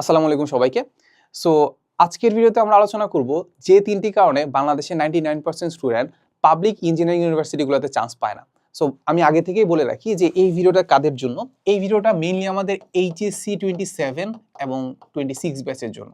আসসালামু আলাইকুম সবাইকে। সো আজকের ভিডিওতে আমরা আলোচনা করব যে তিনটি কারণে বাংলাদেশের ninety nine percent student public engineering ইউনিভার্সিটিগুলোতে chance পায় না। সো আমি আগে থেকেই বলে রাখি যে এই ভিডিওটা কাদের জন্য? এই ভিডিওটা মেইনলি আমাদের এইচএসসি টোয়েন্টি সেভেন এবং টোয়েন্টি সিক্স ব্যাচের জন্য।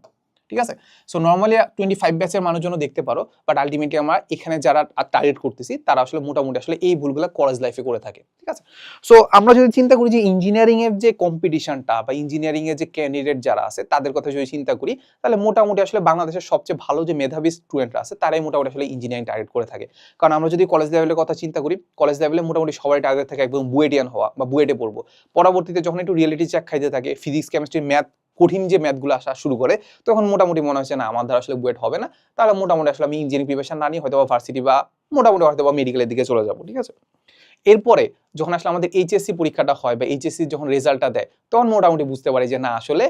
ঠিক আছে? সো নর্মালি টোয়েন্টি ফাইভ ব্যাচের মানুষজন দেখতে পারো বাট আলটিমেটলি আমরা এখানে যারা টার্গেট করতেছি, তারা আসলে মোটামুটি আসলে এই ভুলগুলো কলেজ লাইফে করে থাকে, ঠিক আছে? সো আমরা যদি চিন্তা করি যে ইঞ্জিনিয়ারিং এর যে কম্পিটিশনটা বা ইঞ্জিনিয়ারিং এর যে ক্যান্ডিডেট যারা আছে, তাদের কথা যদি চিন্তা করি, তাহলে মোটামুটি আসলে বাংলাদেশের সবচেয়ে ভালো যে মেধাবী স্টুডেন্টরা আছে, তারাই মোটামুটি আসলে ইঞ্জিনিয়ারিং টার্গেট করে থাকে। কারণ আমরা যদি কলেজ লেভেলের কথা চিন্তা করি কলেজ লেভেলে মোটামুটি সবাই টার্গেট থাকে একদম বুয়েটিয়ান হওয়া বা বুয়েটে পড়ব। পরবর্তীতে যখন একটু রিয়েলিটি চেক খাইতে থাকে ফিজিক্স কেমিস্ট্রি ম্যাথ কঠিন যে ম্যাথগুলো আসা শুরু করে, তখন মোটামুটি মনে হচ্ছে না, আমার দ্বারা আসলে বুয়েট হবে না। তাহলে মোটামুটি আসলে আমি ইঞ্জিনিয়ারিং প্রিপারেশন না নিয়ে হয়তো বা ভার্সিটি বা মোটামুটি হয়তো বা মেডিকেলের দিকে চলে যাব, ঠিক আছে? এরপরে যখন আসলে আমাদের এইচএসসি পরীক্ষাটা হয় বা এইচএসসি যখন রেজাল্টটা দেয়, তখন মোটামুটি বুঝতে পারি যে না, আসলে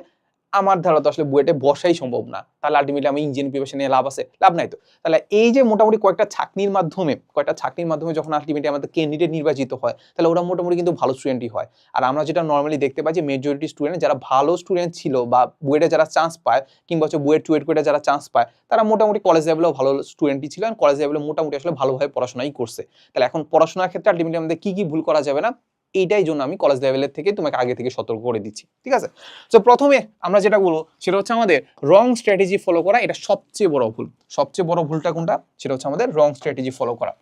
আমার দ্বারা তো আসলে বুয়েটে বসাই সম্ভব না। তাহলে আলটিমেটলি আমি ইঞ্জিনিয়ারিং প্রিপারেশন নিয়ে লাভ আছে, লাভ নাই তো। তাহলে এই যে মোটামুটি কয়েকটা ছাকনির মাধ্যমে, কয়েকটা ছাকনির মাধ্যমে যখন আলটিমেটলি আমাদের ক্যান্ডিডেট নির্বাচিত হয়, তাহলে ওরা মোটামুটি কিন্তু ভালো স্টুডেন্টই হয়। আর আমরা যেটা নর্মালি দেখতে পাই যে মেজরিটি স্টুডেন্ট যারা ভালো স্টুডেন্ট ছিল বা বুয়েটে যারা চান্স পায়, কিংবা হচ্ছে বুয়েট টুয়েট করে যারা চান্স পায়, তারা মোটামুটি কলেজ লেভেলেও ভালো স্টুডেন্টই ছিল কলেজ লেভেলে মোটামুটি আসলে ভালোভাবে পড়াশোনাই করছে। তাহলে এখন পড়াশোনার ক্ষেত্রে আলটিমেটলি আমাদের কী কী ভুল করা যাবে না? এইটাই জন্য আমি কলেজ লেভেলের থেকে তোমাকে আগে থেকে সতর্ক করে দিচ্ছি, ঠিক আছে? তো প্রথমে আমরা যেটা বলব, সেটা হচ্ছে আমাদের রং স্ট্র্যাটেজি ফলো করা, এটা সবচেয়ে বড় ভুল। সবচেয়ে বড় ভুলটা কোনটা? সেটা হচ্ছে আমাদের রং স্ট্র্যাটেজি ফলো করা।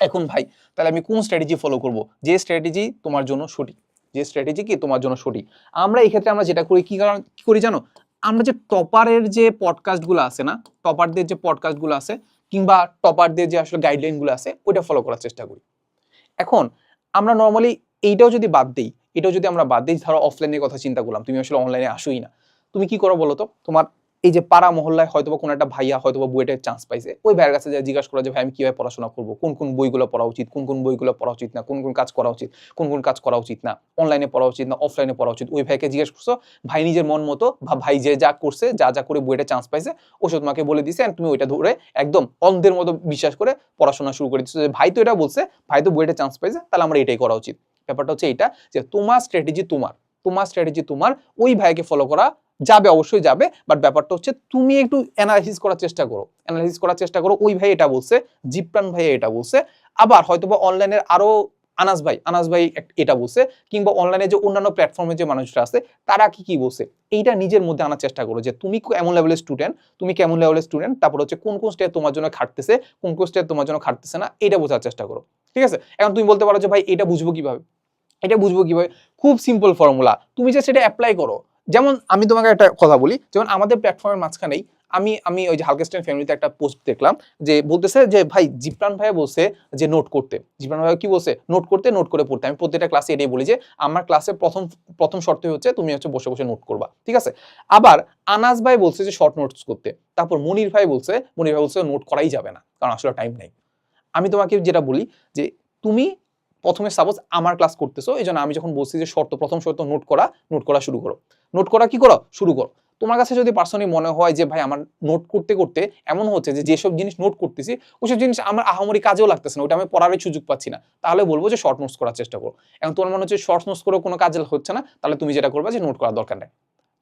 এখন ভাই, তাহলে আমি কোন স্ট্র্যাটেজি ফলো করব? যে স্ট্র্যাটেজি তোমার জন্য সঠিক। যে স্ট্র্যাটেজি কি? তোমার জন্য সঠিক। আমরা এই ক্ষেত্রে আমরা যেটা করি, কি কারণ, কি করি জানো? আমরা যে টপারের যে পডকাস্টগুলো আছে না টপারদের যে পডকাস্টগুলো আছে, কিংবা টপারদের যে আসলে গাইডলাইনগুলো আছে, ওইটা ফলো করার চেষ্টা করি। এখন, আমরা নর্মালি এইটাও যদি বাদ দিই, এটাও যদি আমরা বাদ দিই, ধরো অফলাইনের কথা চিন্তা করলাম, তুমি আসলে অনলাইনে আসোই না। তুমি কি করো বলো তো তোমার এই যে পাড়া মহল্লায় হয়তো কোনো একটা ভাইয়া হয়তো বা বুয়েটের চান্স পাইছে, ওই ভাইয়ের কাছে যা জিজ্ঞাসা করা যে, ভাই, আমি কীভাবে পড়াশোনা করব? কোন কোন বইগুলো পড়া উচিত? কোন কোন বইগুলো পড়া উচিত না? কোন কোন কাজ করা উচিত? কোন কোন কাজ করা উচিত না? অনলাইনে পড়া উচিত না? অফলাইনে পড়া উচিত? ওই ভাইকে জিজ্ঞেস করছ, ভাই, নিজের মন মতো বা ভাই যে যা করছে, যা যা করে বুয়েটে চান্স পাইছে, ওষুধ তোমাকে বলে দিছে and তুমি ওইটা ধরে একদম অন্ধের মতো বিশ্বাস করে পড়াশোনা শুরু করে দিচ্ছ যে, ভাই তো এটা বলছে, ভাই তো বুয়েটে চান্স পাইছে, তাহলে আমরা এটাই করা উচিত। ব্যাপারটা হচ্ছে এটা যে তোমার স্ট্র্যাটেজি তোমার তোমার স্ট্র্যাটেজি তোমার, ওই ভাইকে ফলো করা যাবে, অবশ্যই যাবে বাট ব্যাপারটা হচ্ছে তুমি একটু অ্যানালাইসিস করার চেষ্টা করো অ্যানালাইসিস করার চেষ্টা করো, ওই ভাই এটা বলছে, জিপ্রান ভাই এটা বলছে, আবার হয়তোবা অনলাইনের আরও আনাস ভাই আনাস ভাই এটা বলছে, কিংবা অনলাইনে যে অন্যান্য প্ল্যাটফর্মে যে মানুষরা আছে, তারা কি কি বলছে, এইটা নিজের মধ্যে আনার চেষ্টা করো যে তুমি কেমন লেভেলের স্টুডেন্ট তুমি কেমন লেভেলের স্টুডেন্ট তারপর হচ্ছে কোন কোন স্টেপ তোমার জন্য খাটতেছে, কোন কোন স্টেপ তোমার জন্য খাটতেছে না এটা বোঝার চেষ্টা করো, ঠিক আছে? এখন তুমি বলতে পারো যে ভাই এটা বুঝব কীভাবে? এটা বুঝব কীভাবে? খুব সিম্পল ফর্মুলা তুমি যে সেটা অ্যাপ্লাই করো। যেমন আমি তোমাকে একটা কথা বলি, যেমন আমাদের প্ল্যাটফর্মের মাঝখানেই আমি আমি ওই যে হালকেস্টাইন ফ্যামিলিতে একটা পোস্ট দেখলাম যে বলতেছে যে, ভাই, জিপ্রান ভাই বলছে যে নোট করতে। জিপ্রান ভাই কি বলছে? নোট করতে নোট করে পড়তে। আমি প্রত্যেকটা ক্লাসে এটাই বলি যে, আমার ক্লাসে প্রথম প্রথম শর্তই হচ্ছে তুমি হচ্ছে বসে বসে নোট করবা। ঠিক আছে? আবার আনাস ভাই বলছে যে শর্ট নোটস করতে। তারপর মনির ভাই বলছে, মনির ভাই বলছে নোট করাই যাবে না, কারণ আসলে টাইম নেই। আমি তোমাকে যেটা বলি যে, তুমি প্রথমে সাপোজ আমার ক্লাস করতেছো এই জন্য আমি যখন বলছি যে শর্ত, প্রথম শর্ত নোট করা নোট করা শুরু করো। নোট করা কি করো? শুরু করো। তোমার কাছে যদি পার্সোনালি মনে হয় যে ভাই আমার নোট করতে করতে এমন হচ্ছে যে যেসব জিনিস নোট করতেছি, ওইসব জিনিস আমার আহামরি কাজেও লাগতেছে না ওটা আমি পড়ারই সুযোগ পাচ্ছি না। তাহলে বলব যে শর্ট নোটস করার চেষ্টা করো। এখন তোমার মনে হচ্ছে শর্ট নোটস করে কোনো কাজে হচ্ছে না, তাহলে তুমি যেটা করবে যে নোট করার দরকার নেই।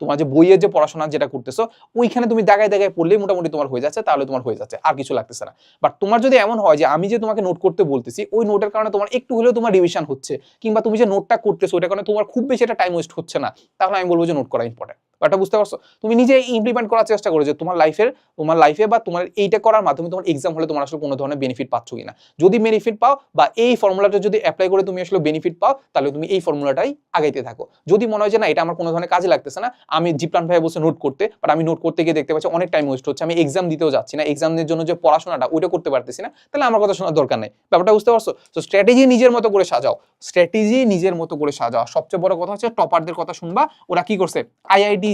তোমার যে বইয়ের যে পড়াশোনা যেটা করতেছো, ওইখানে তুমি দেখায় দেখায় পড়লেই মোটামুটি তোমার হয়ে যাচ্ছে, তাহলে তোমার হয়ে যাচ্ছে, আর কিছু লাগতেছে না। বাট তোমার যদি এমন হয় যে আমি যে তোমাকে নোট করতে বলতেছি, ওই নোটের কারণে তোমার একটু হলেও তোমার রিভিশন হচ্ছে, কিংবা তুমি যে নোটটা করতেছো, ওইটার কারণে তোমার খুব বেশি একটা টাইম ওয়েস্ট হচ্ছে না, তাহলে আমি বলব যে নোট করা ইম্পর্টেন্ট ব্যাপারটা বুঝতে পারছ? তুমি নিজে ইমপ্লিমেন্ট করার চেষ্টা করো যে তোমার লাইফের তোমার লাইফে বা তোমার এইটা করার মাধ্যমে তোমার এক্সাম হলে তোমার আসলে কোনো ধরনের বেনিফিট পাচ্ছ কিনা। যদি বেনিফিট পাও বা এই ফর্মুলাটা যদি অ্যাপ্লাই করে তুমি আসলে বেনিফিট পাও, তাহলে তুমি এই ফর্মুলাটাই আগাইতে থাকো। যদি মনে হয় যে না, এটা আমার কোনো ধরনের কাজে লাগতেছে না, আমি জিপ্রান ভাই বসে নোট করতে বাট আমি নোট করতে গিয়ে দেখতে পাচ্ছি অনেক টাইম ওয়েস্ট হচ্ছে, আমি এক্সাম দিতেও যাচ্ছি না এক্সামের জন্য যে পড়াশোনাটা, ওইটা করতে পারতেছি না, তাহলে আমার কথা শোনার দরকার নেই। ব্যাপারটা বুঝতে পারছ? তো স্ট্র্যাটেজি নিজের মতো করে সাজাও। স্ট্র্যাটেজি নিজের মতো করে সাজাও। সবচেয়ে বড় কথা হচ্ছে টপারদের কথা শুনবা, ওরা কি করছে? আইআইটি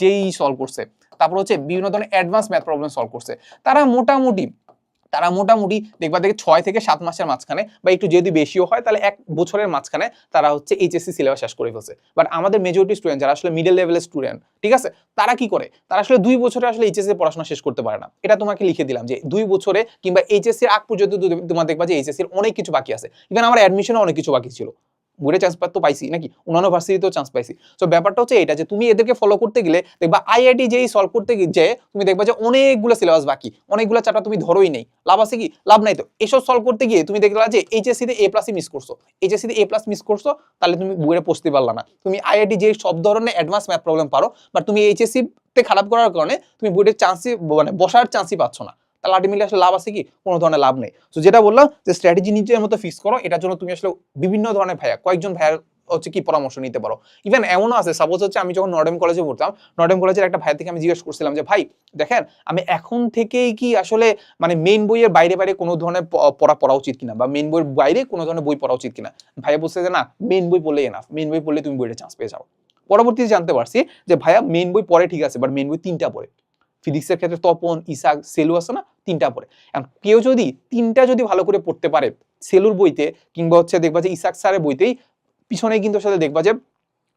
যেই সলভ করছে। তারপর হচ্ছে বিভিন্ন ধরনের অ্যাডভান্স ম্যাথ প্রবলেম সলভ করছে। তারা মোটামুটি তারা মোটামুটি দেখবা দেখে ছয় থেকে সাত মাসের মাঝখানে বা একটু যদি বেশিও হয় তাহলে এক বছরের মাঝখানে তারা হচ্ছে এইচএসসি সিলেবাস শেষ করে ফেলছে। বাট আমাদের মেজরিটি স্টুডেন্ট যারা আসলে মিডল লেভেলের স্টুডেন্ট ঠিক আছে? তারা কি করে? তারা আসলে দুই বছরে আসলে এইচএসসি পড়াশোনা শেষ করতে পারে না। এটা তোমাকে লিখে দিলাম যে দুই বছরে কিংবা এইচএসসির আগ পর্যন্ত তোমার দেখবা যে এইচএসসির অনেক কিছু বাকি আছে। ইভেন আমার অ্যাডমিশনে অনেক কিছু বাকি ছিল। বুড়ে চান্স তো পাইছি, নাকি? অন্যান্য ভার্সিটিতেও চান্স পাইছি। সো ব্যাপারটা হচ্ছে এটা যে তুমি এদেরকে ফলো করতে গেলে দেখবা আইআইটি যেই সলভ করতে গিয়ে তুমি দেখবা যে অনেকগুলো সিলেবাস বাকি, অনেকগুলো চ্যাপ্টার তুমি ধরোই নেই। লাভ আছে কি? লাভ নাই তো। এসব সলভ করতে গিয়ে তুমি দেখলা যে এইচএসসি তে এ প্লাসই মিস করছ। এইচএসসি তে এ প্লাস মিস করছ, তাহলে তুমি বুড়ে পৌঁছতে পারলা না। তুমি আইআইটি যে সব ধরনের অ্যাডভান্স ম্যাথ প্রবলেম পারো বাট তুমি এইচএসসি তে খারাপ করার কারণে তুমি বুড়ের চান্সই মানে বসার চান্সই পাচ্ছ না। তাহলে আলটিমেটলি আসলে লাভ আছে কি? কোনো ধরনের লাভ নেই। তো যেটা বললাম যে স্ট্র্যাটেজি নিজের মতো ফিক্স করো, এটার জন্য তুমি আসলে বিভিন্ন ধরনের ভাইয়া, কয়েকজন ভাইয়ার হচ্ছে কি পরামর্শ নিতে পারো। ইভেন এমনও আছে সাপোজ হচ্ছে আমি যখন নর্ডেম কলেজে পড়তাম নর্ডেম কলেজের একটা ভাই থেকে আমি জিজ্ঞেস করছিলাম যে, ভাই, দেখেন, আমি এখন থেকেই কি আসলে মানে মেইন বইয়ের বাইরে বাইরে কোনো ধরনের পড়া পড়া উচিত কিনা? বা মেইন বইয়ের বাইরে কোনো ধরনের বই পড়া উচিত কিনা? ভাইয়া বলছে যে, না মেইন বই পড়লেই এনাফ মেইন বই পড়লে তুমি বইটা চান্স পেয়ে যাও। পরবর্তীতে জানতে পারছি যে, ভাইয়া মেইন বই পড়ে ঠিক আছে বাট মেইন বই তিনটা পড়ে। ফিজিক্সের ক্ষেত্রে তপন ইসাক সেলু আছে না? তিনটা পড়ে। এখন কেউ যদি তিনটা যদি ভালো করে পড়তে পারে সেলুর বইতে, কিংবা হচ্ছে দেখবা যে ইসাক স্যারের বইতেই পিছনে কিন্তু সাথে দেখবা যে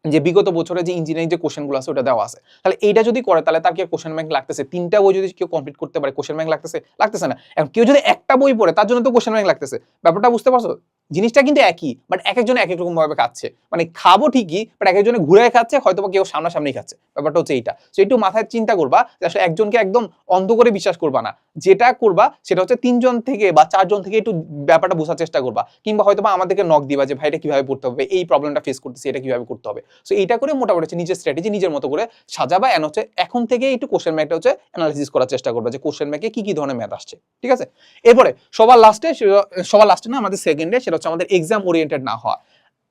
যে বিগত বছরে যে ইঞ্জিনিয়ারিং যে কোশ্চেনগুলো আছে, ওটা দেওয়া আছে। তাহলে এইটা যদি করে, তাহলে তার কি কোশ্চেন ব্যাংক লাগতেছে? তিনটা বই যদি কেউ কমপ্লিট করতে পারে কোশ্চেন ব্যাংক লাগতেছে? লাগতেছে না। এখন কেউ যদি একটা বই পড়ে, তার জন্য তো কোশ্চেন ব্যাংক লাগতেছে। ব্যাপারটা বুঝতে পারছ? জিনিসটা কিন্তু একই বাট এক একজন এক এক রকম ভাবে খাচ্ছে। মানে খাব ঠিকই বাট এক একজনে ঘুরে খাচ্ছে হয়তো বা কেউ সামনাসামনি খাচ্ছে। ব্যাপারটা হচ্ছে এইটা। তো একটু মাথায় চিন্তা করবা যে আসলে একজনকে একদম অন্ধ করে বিশ্বাস করবা না। যেটা করবা, সেটা হচ্ছে তিনজন থেকে বা চারজন থেকে একটু ব্যাপারটা বোঝার চেষ্টা করবা। কিংবা হয়তো বা আমাদেরকে নক দিবা যে, ভাই, এটা কীভাবে পড়তে হবে? এই প্রবলেমটা ফেস করতেছি, এটা কীভাবে করতে হবে? সো এইটা করে মোটামুটি হচ্ছে নিজের স্ট্র্যাটেজি নিজের মতো করে সাজাবা এন্ড হচ্ছে এখন থেকে একটু কোশ্চেন ম্যাথটা হচ্ছে অ্যানালাইসিস করার চেষ্টা করবা যে কোশ্চেন ম্যাথে কি কি ধরনের ম্যাথ আসছে, ঠিক আছে? এরপরে সবার লাস্টে সবার লাস্টে না আমাদের সেকেন্ডে সেটা হচ্ছে আমাদের এক্সাম ওরিয়েন্টেড না হওয়া।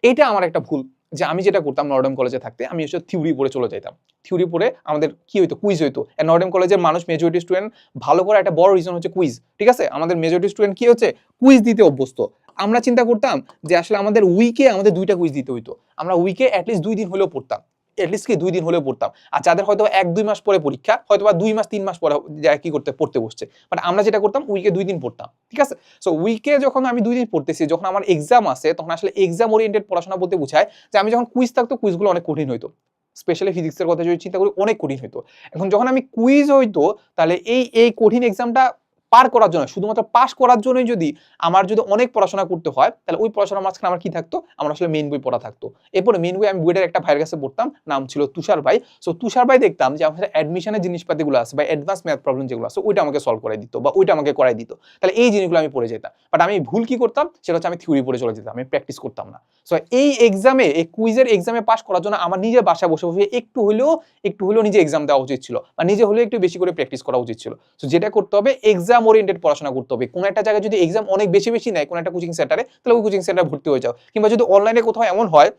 এটা আমার একটা ভুল যে আমি যেটা করতাম নর্ডেম কলেজে থাকতে আমি হচ্ছে থিওরি পড়ে চলে যেতাম থিওরি পড়ে আমাদের কি হইতো? কুইজ হইতো। নর্ডেম কলেজের মানুষ মেজরিটি স্টুডেন্ট ভালো করে একটা বড় রিজন হচ্ছে কুইজ ঠিক আছে? আমাদের মেজরিটি স্টুডেন্ট কি হচ্ছে? কুইজ দিতে অভ্যস্ত। আমরা চিন্তা করতাম যে আসলে আমাদের উইকে আমাদের দুইটা কুইজ দিতে হইতো। আমরা উইকে অ্যাটলিস্ট দুই দিন হলেও পড়তাম। অ্যাটলিস্ট কি দুই দিন হলেও পড়তাম। আর যাদের হয়তো এক, দুই মাস পরে পরীক্ষা হয়তো বা দুই মাস, তিন মাস পরে কি করতে, পড়তে বসছে। বাট আমরা যেটা করতাম উইকে দুই দিন পড়তাম। ঠিক আছে? সো উইকে যখন আমি দুই দিন পড়তেছি, যখন আমার এক্সাম আসে, তখন আসলে এক্সাম ওরিয়েন্টেড পড়াশোনা বলতে বোঝায় যে আমি যখন কুইজ থাকতো কুইজগুলো অনেক কঠিন হইতো। স্পেশালি ফিজিক্সের কথা যদি চিন্তা করি, অনেক কঠিন হইতো। এখন যখন আমি কুইজ হইতো, তাহলে এই এই কঠিন এক্সামটা পার করার জন্য, শুধুমাত্র পাস করার জন্যই যদি আমার যদি অনেক পড়াশোনা করতে হয়, তাহলে ওই পড়াশোনার মাঝখানে আমার কি থাকতো? আমার আসলে মেন বই পড়া থাকতো। এরপরে মেন বই আমি বুয়েটের একটা ভাইয়ের কাছে পড়তাম, নাম ছিল তুষার ভাই। সো তুষার ভাই দেখতাম যে আমার অ্যাডমিশনের জিনিসপাতিগুলো আছে বা অ্যাডভান্স ম্যাথ প্রবলেম যেগুলো আছে, ওইটা আমাকে সলভ করে দিত বা ওইটা আমাকে করাই দিত। তাহলে এই জিনিসগুলো আমি পড়ে যেতাম। বাট আমি ভুল কি করতাম? সেটা হচ্ছে আমি থিওরি পড়ে চলে যেতাম, আমি প্র্যাকটিস করতাম না। সো এই এক্সামে এই কুইজের এক্সামে পাস করার জন্য আমার নিজের বাসায় বসে বসে একটু হলেও একটু হলেও নিজে এক্সাম দেওয়া উচিত ছিল বা নিজে হলেও একটু বেশি করে প্র্যাকটিস করা উচিত ছিল। সো যেটা করতে হবে এক্সাম ওরিয়েন্টেড পড়াশোনা করতে হবে। কোনো একটা জায়গায় যদি এক্সাম অনেক বেশি বেশি নেয়, কোনো একটা কোচিং সেন্টারে তাহলে ওই কোচিং সেন্টারে ভর্তি হয়ে যাও। কিংবা যদি অনলাইনে কোথাও এমন হয়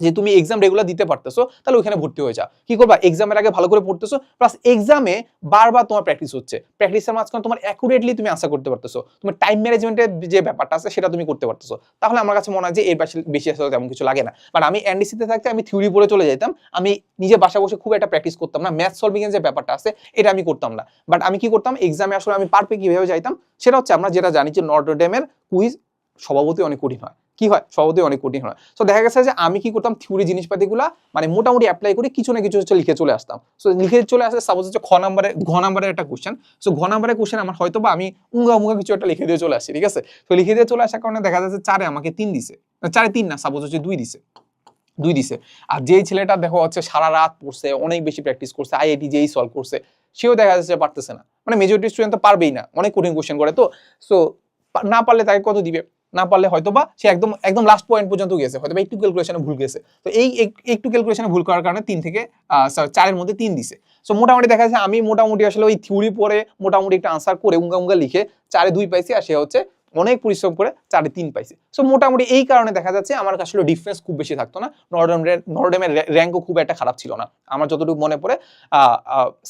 যে তুমি এক্সাম রেগুলার দিতে পারতেছো, তাহলে ওইখানে ভর্তি হয়ে যাও। কি করবা? এক্সামের আগে ভালো করে পড়তেছো প্লাস এক্সামে বারবার তোমার প্র্যাকটিস হচ্ছে। প্র্যাকটিসের মাঝখানে তোমার অ্যাকুরেটলি তুমি আশা করতে পারতেছো। তোমার টাইম ম্যানেজমেন্টের যে ব্যাপারটা আছে, সেটা তুমি করতে পারতেছো। তাহলে আমার কাছে মনে হয় যে এর বেশি বেশি আসলে তেমন কিছু লাগে না। বাট আমি এনডিসিতে থাকতে আমি থিওরি পড়ে চলে যেতাম আমি নিজে বাসা বসে খুব একটা প্র্যাকটিস করতাম না। ম্যাথ সলভিং এর যে ব্যাপারটা আছে, এটা আমি করতাম না। বাট আমি কি করতাম? এক্সামে আসলে আমি পারফে কীভাবে যাইতাম? সেটা হচ্ছে আমরা যেটা জানি যে নটরডেমের কুইজ স্বভাবতই অনেক কঠিন হয়। কি হয়? স্বভাবতই অনেক কঠিন হয়। সো দেখা গেছে যে আমি কি করতাম? থিওরি জিনিসপাতিগুলো মানে মোটামুটি অ্যাপ্লাই করে কিছু না কিছু হচ্ছে লিখে চলে আসতাম। সো লিখে চলে আসে সাপোজ হচ্ছে খ নাম্বারে ঘ নাম্বারের একটা কোশ্চেন সো ঘ নাম্বারের কোশ্চেন আমার হয়তো বা আমি উঙ্গা মুঙ্গা কিছু একটা লিখে দিয়ে চলে আসি, ঠিক আছে? তো লিখে দিয়ে চলে আসার কারণে দেখা যাচ্ছে চারে আমাকে তিন দিছে। চারে তিন না সাপোজ হচ্ছে দুই দিছে। দুই দিছে। আর যেই ছেলেটা দেখো হচ্ছে সারা রাত পড়ছে, অনেক বেশি প্র্যাকটিস করছে আইআইটি যেই সলভ করছে, সেও দেখা যাচ্ছে পারতেছে না। মানে মেজরিটি স্টুডেন্ট তো পারবেই না। অনেক কঠিন কোশ্চেন করে তো। সো না পারলে তাকে কত দিবে? না পারলে হয়তো বা সে একদম একদম লাস্ট পয়েন্ট পর্যন্ত গেছে হয়তো একটু ক্যালকুলেশনে ভুল গেছে। তো এই একটু ক্যালকুলেশনে ভুল করার কারণে তিন থেকে চারের মধ্যে তিন দিছে। সো মোটামুটি দেখা যাচ্ছে আমি মোটামুটি আসলে ওই থিওরি পরে মোটামুটি একটা আনসার করে উঙ্গা উঙ্গা লিখে চারে দুই পাইছি আর সে হচ্ছে অনেক পরিশ্রম করে চারে তিন পাইছে। সো মোটামুটি এই কারণে দেখা যাচ্ছে আমার আসলে ডিফারেন্স খুব বেশি থাকতো না। নর্ডেম নরডেমের র্যাঙ্কও খুব একটা খারাপ ছিল না। আমার যতটুকু মনে পড়ে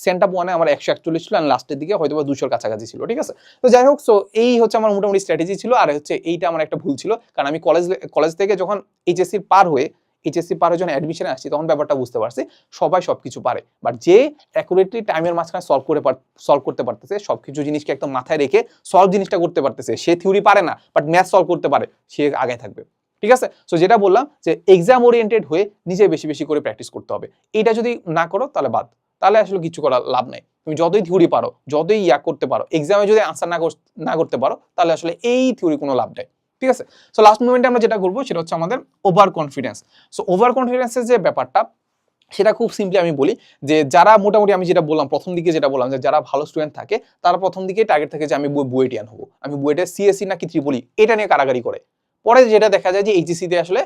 সেন্ট আপ ওয়ানে আমার একশো একচল্লিশ ছিল আর লাস্টের দিকে হয়তো বা দুশোর কাছাকাছি ছিল, ঠিক আছে? তো যাই হোক সো এই হচ্ছে আমার মোটামুটি স্ট্র্যাটেজি ছিল। আর হচ্ছে এইটা আমার একটা ভুল ছিল। কারণ আমি কলেজ কলেজ থেকে যখন এইচএসসির পার হয়ে এইচএসসি পার যখন অ্যাডমিশনে আসছি, তখন ব্যাপারটা বুঝতে পারছি, সবাই সবকিছু পারে। বাট যে অ্যাকুরেটলি টাইমের মাঝখানে সলভ করে সলভ করতে পারতেছে, সবকিছু জিনিসকে একদম মাথায় রেখে সলভ জিনিসটা করতে পারতেছে, সে থিওরি পারে না বাট ম্যাথ সলভ করতে পারে, সে আগে থাকবে। ঠিক আছে? সো যেটা বললাম যে এক্সাম ওরিয়েন্টেড হয়ে নিজে বেশি বেশি করে প্র্যাকটিস করতে হবে। এটা যদি না করো, তাহলে বাদ। তাহলে আসলে কিছু করার লাভ নেই। তুমি যতই থিওরি পারো, যতই ইয়া করতে পারো এক্সামে যদি আনসার না না করতে পারো, তাহলে আসলে এই থিওরি কোনো লাভ নেই। ঠিক আছে? সো লাস্ট মুভমেন্টে আমরা যেটা করব সেটা হচ্ছে আমাদের ওভার কনফিডেন্স সো ওভার কনফিডেন্সের যে ব্যাপারটা, সেটা খুব সিম্পলি আমি বলি যে, যারা মোটামুটি আমি যেটা বললাম, প্রথম দিকে যেটা বললাম যে, যারা ভালো স্টুডেন্ট থাকে, তারা প্রথম দিকে টার্গেট থাকে যে, আমি বুয়েটিয়ান হব। আমি বুয়েটে সিএসসি না কি ত্রিপলি, এটা নিয়ে কারাগারি করে। পরে যেটা দেখা যায় যে এইচএসিতে আসলে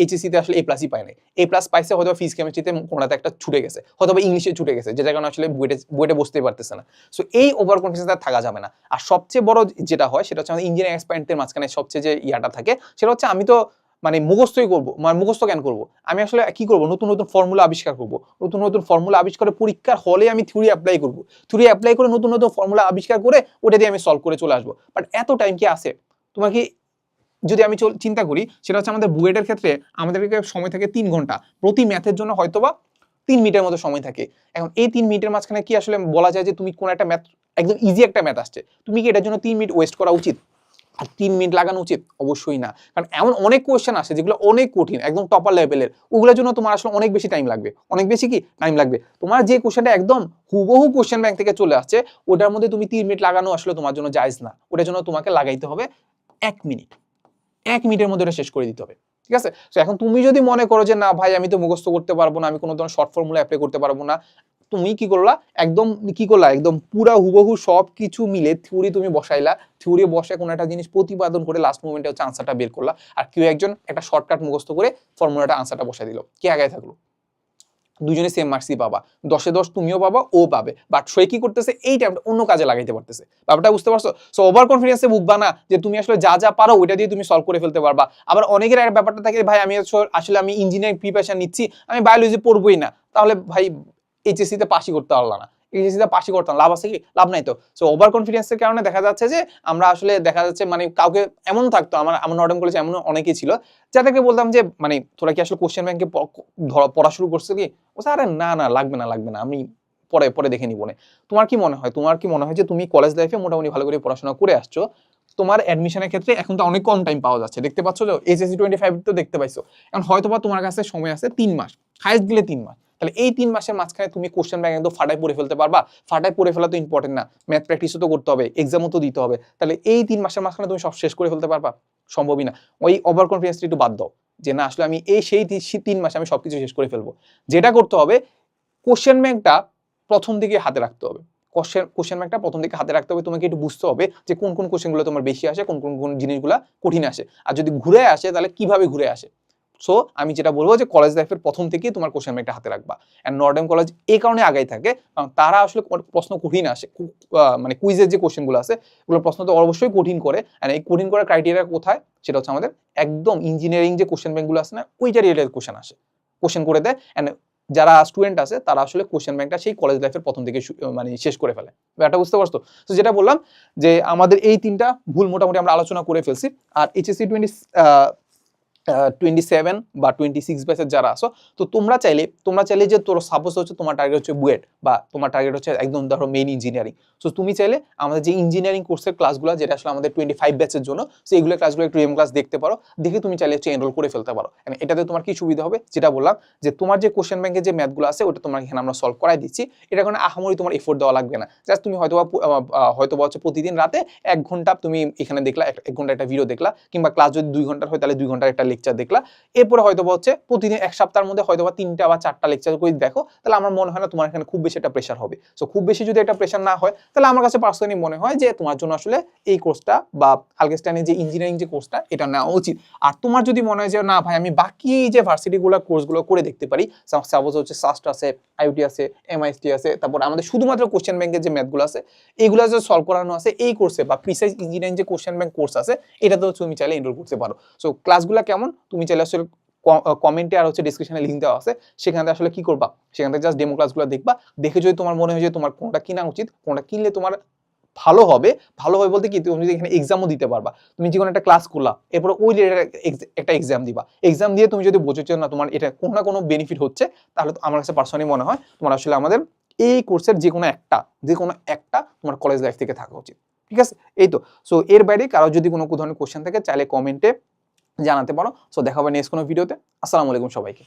এইচএসিতে আসলে এ প্লাসই পায় নাই। এ প্লাস পাইছে, হয়তো ফিজ কেমিস্ট্রিতে কোনোটাতে একটা ছুটে গেছে, হয়তো ইংলিশে ছুটে গেছে যেটা কারণে আসলে বুয়েটে বুয়েটে বসতেই পারতেছে না। সো এই ওভার কনফিডেন্স থাকা যাবে না। আর সবচেয়ে বড় যেটা হয়, সেটা হচ্ছে আমাদের ইঞ্জিনিয়ারিং মাঝখানে সবচেয়ে যে ইয়াটা থাকে, সেটা হচ্ছে আমি তো মানে মুখস্থই করব মানে মুখস্থ জ্ঞান করব? আমি আসলে কি করব? নতুন নতুন ফর্মুলা আবিষ্কার করব। নতুন নতুন ফর্মুলা আবিষ্কারে পরীক্ষার হলে আমি থিওরি অ্যাপ্লাই করব। থিওরি অ্যাপ্লাই করে নতুন নতুন ফর্মুলা আবিষ্কার করে ওটা দিয়ে আমি সলভ করে চলে আসব। বাট এত টাইম কি আছে? তোমাকে যদি আমি চিন্তা করি, সেটা হচ্ছে আমাদের বুয়েটের ক্ষেত্রে আমাদেরকে সময় থাকে তিন ঘণ্টা। প্রতি ম্যাথের জন্য হয়তোবা তিন মিনিটের মতো সময় থাকে। এখন এই তিন মিনিটের মাঝখানে কি আসলে বলা যায় যে তুমি কোন একটা ম্যাথ একদম ইজি একটা ম্যাথ আসছে। তুমি কি এটার জন্য তিন মিনিট ওয়েস্ট করা উচিত? আর তিন মিনিট লাগানো উচিত? অবশ্যই না। কারণ এমন অনেক কোয়েশ্চেন আসে যেগুলো অনেক কঠিন, একদম টপার লেভেলের ওগুলোর জন্য তোমার আসলে অনেক বেশি টাইম লাগবে। অনেক বেশি কি? টাইম লাগবে। তোমার যে কোয়েশ্চেনটা একদম হুবহু কোশ্চেন ব্যাংক থেকে চলে আসছে, ওটার মধ্যে তুমি তিন মিনিট লাগানো আসলে তোমার জন্য জায়জ না। ওটার জন্য তোমাকে লাগাইতে হবে এক মিনিট। এক মিনিটের মধ্যে শেষ করে দিতে হবে। ঠিক আছে? তো এখন তুমি যদি মনে করো যে, না ভাই, আমি তো মুখস্থ করতে পারব না, আমি কোনো ধরনের শর্ট ফর্মুলা অ্যাপ্লাই করতে পারব না। তুমি কি করলা? একদম, কি করলা? একদম পুরা হুবহু সব কিছু মিলে থিওরি তুমি বসাইলা। থিওরি বসে কোনো একটা জিনিস প্রতিপাদন করে লাস্ট মোমেন্টে হচ্ছে আনসারটা বের করলা। আর কেউ একজন একটা শর্টকাট মুখস্থ করে ফর্মুলাটা আনসারটা বসাই দিল। কে আগে থাকল? দুজনে সেম মার্কসই পাবা। দশে দশ তুমিও পাবা, ও পাবে। বাট সে কি করতেছে, এই টাইমটা অন্য কাজে লাগাইতে পারতেছে। ব্যাপারটা বুঝতে পারছ? সো ওভার কনফিডেন্সে ভুগবা না যে তুমি আসলে যা যা পারো ওইটা দিয়ে তুমি সলভ করে ফেলতে পারবা। আবার অনেকের একটা ব্যাপারটা থাকে, ভাই, আমি আসলে- আমি ইঞ্জিনিয়ারিং প্রিপারেশন নিচ্ছি, আমি বায়োলজি পড়বোই না। তাহলে ভাই এইচএসসিতে পাশই করতে পারলাম না। এইচএসসি তে পাশই করতাম, লাভ আছে কি? লাভ নাই তো। সো ওভার কনফিডেন্সের কারণে দেখা যাচ্ছে যে, আমরা আসলে দেখা যাচ্ছে মানে কাউকে এমন থাকতো, আমার আমার কলেজে এমন অনেকেই ছিল, যাদেরকে বলতাম যে মানে তোরা কি আসলে কোশ্চেন ব্যাংকে পড়া শুরু করছে কি? আরে না না, লাগবে না লাগবে না, আমি পরে পরে দেখে নিব তোমার কি মনে হয়? তোমার কি মনে হয় যে, তুমি কলেজ লাইফে মোটামুটি ভালো করে পড়াশোনা করে আসছো? তোমার অ্যাডমিশনের ক্ষেত্রে এখন তো অনেক কম টাইম পাওয়া যাচ্ছে। দেখতে পাচ্ছ তো এইচএসসি টোয়েন্টি ফাইভ তো দেখতে পাইছো। এখন হয়তোবা তোমার কাছে সময় আছে তিন মাস হাইস্ট গেলে তিন মাস। তাহলে এই তিন মাসের মাঝখানে তুমি কোশ্চেন ব্যাংক একদম ফাটাই পড়ে ফেলতে পারবা। ফাটায় পড়ে ফেলা তো ইম্পর্টেন্ট না। ম্যাথ প্র্যাকটিসও তো করতে হবে এক্সামও তো দিতে হবে। তাহলে এই তিন মাসের মাঝখানে তুমি সব শেষ করে ফেলতে পারবা? সম্ভবই না। ওই ওভার কনফিডেন্সটা একটু বাদ দাও, যে না, আসলে আমি এই সেই তিন মাসে আমি সবকিছু শেষ করে ফেলব। যেটা করতে হবে কোশ্চেন ব্যাংকটা প্রথম দিকে হাতে রাখতে হবে। কোশ্চেন কোশ্চেন ব্যাংকটা প্রথম দিকে হাতে রাখতে হবে, তোমাকে একটু বুঝতে হবে যে কোন কোন কোশ্চেনগুলো তোমার বেশি আসে, কোন কোন কোন জিনিসগুলো কঠিন আসে। আর যদি ঘুরে আসে, তাহলে কীভাবে ঘুরে আসে? সো আমি যেটা বলব যে কলেজ লাইফের প্রথম থেকেই তোমার কোশ্চেন ব্যাংকটা হাতে রাখবা। অ্যান্ড নর্ডেন কলেজ এই কারণে আগাই থাকে, কারণ তারা আসলে প্রশ্ন কঠিন আসে। মানে কুইজের যে কোশ্চেনগুলো আছে ওগুলো প্রশ্ন তো অবশ্যই কঠিন করে। অ্যান্ড এই কঠিন করার ক্রাইটেরিয়া কোথায়? সেটা হচ্ছে আমাদের একদম ইঞ্জিনিয়ারিং যে কোশ্চেন ব্যাংকগুলো আছে না, ওইটা রিলেটেড কোশ্চেন আসে। কোশ্চেন করে দেয়। অ্যান্ড যারা স্টুডেন্ট আছে, তারা আসলে কোশ্চেন ব্যাংকটা সেই কলেজ লাইফের প্রথম থেকে মানে শেষ করে ফেলে। ব্যাপারটা বুঝতে পারছ? তো যেটা বললাম যে আমাদের এই তিনটা ভুল মোটামুটি আমরা আলোচনা করে ফেলছি। আর এইচএসসি টোয়েন্টি টোয়েন্টি সেভেন বা টোয়েন্টি সিক্স ব্যাচের যারা আসো তো তোমরা চাইলে তোমরা চাইলে যে তোর সাপোজ হচ্ছে তোমার টার্গেট হচ্ছে বুয়েট বা তোমার টার্গেট হচ্ছে একদম ধরো মেইন ইঞ্জিনিয়ারিং সো তুমি চাইলে আমাদের যে ইঞ্জিনিয়ারিং কোর্সের ক্লাসগুলো যেটা আসলে আমাদের টোয়েন্টি ফাইভ ব্যাচের জন্য সো এইগুলো ক্লাসগুলো একটু এম ক্লাস দেখতে পারো, দেখে তুমি চাইলে হচ্ছে এনরোল করে ফেলতে পারো। এটাতে তোমার কি সুবিধা হবে? যেটা বললাম যে তোমার যে কোশ্চেন ব্যাংকের যে ম্যাথগুলো আছে, ওটা তোমার এখানে আমরা সলভ করাই দিচ্ছি। এটা কোনো আহামরি তোমার এফোর্ট দেওয়া লাগবে না। জাস্ট তুমি হয়তো হয়তো হচ্ছে প্রতিদিন রাতে এক ঘণ্টা তুমি এখানে দেখলা, এক ঘণ্টা একটা ভিডিও দেখলা, কিংবা ক্লাস যদি দুই ঘণ্টার হয়, তাহলে দুই ঘণ্টার একটা লেকচার দেখলা। এরপরে হয়তো হচ্ছে প্রতিদিন এক সপ্তাহের মধ্যে হয়তো বা তিনটা বা চারটা লেকচার করে দেখো। তাহলে আমার মনে হয় না তোমার এখানে খুব বেশি একটা প্রেশার হবে। সো খুব বেশি যদি একটা প্রেশার না হয়, তাহলে আমার কাছে পার্সোনালি মনে হয় যে তোমার জন্য আসলে এই কোর্সটা বা আলগেস্টাইনের যে ইঞ্জিনিয়ারিং যে কোর্সটা এটা নেওয়া উচিত। আর তোমার যদি মনে হয় যে, না ভাই, আমি বাকি যে ভার্সিটিগুলো কোর্সগুলো করে দেখতে পারি সাপোজ হচ্ছে সাস্ট আছে আইউটি আছে এমআইএসটি আছে, তারপর আমাদের শুধুমাত্র কোশ্চেন ব্যাংকের যে ম্যাথগুলো আছে এইগুলো যে সলভ করানো আছে, এই কোর্সে বা প্রিসাইজ ইঞ্জিনিয়ারিং যে কোশ্চেন ব্যাংক কোর্স আছে এটাতে হচ্ছে তুমি চাইলে এনরোল করতে পারো। সো ক্লাসগুলো কেমন? তুমি চাইলে আসলে কমেন্টে আর হচ্ছে ডিসক্রিপশনে লিঙ্ক দেওয়া আছে সেখান থেকে আসলে কি করবা? সেখান থেকে জাস্ট ডেমো ক্লাসগুলো দেখবা, দেখে যদি তোমার মনে হয় যে তোমার কোনটা কিনা উচিত, কোনটা কিনলে তোমার ভালো হবে ভালো হবে বলতে কি, তুমি যদি এখানে এক্সামও দিতে পারবা। তুমি যে কোনো একটা ক্লাস করলা, এরপরে ওই একটা এক্সাম দিবা। এক্সাম দিয়ে তুমি যদি বোঝো না, তোমার এটা কোনো না কোনো বেনিফিট হচ্ছে, তাহলে আমার কাছে পার্সোনালি মনে হয় তোমার আসলে আমাদের এই কোর্সের যে কোনো একটা, যে কোনো একটা তোমার কলেজ লাইফ থেকে থাকা উচিত। ঠিক আছে? এই তো। সো এর বাইরে কারও যদি কোনো ধরনের কোশ্চেন থাকে, চাইলে কমেন্টে জানাতে পারো। সো দেখা হবে নেক্সট কোনো ভিডিওতে আসসালামু আলাইকুম সবাইকে।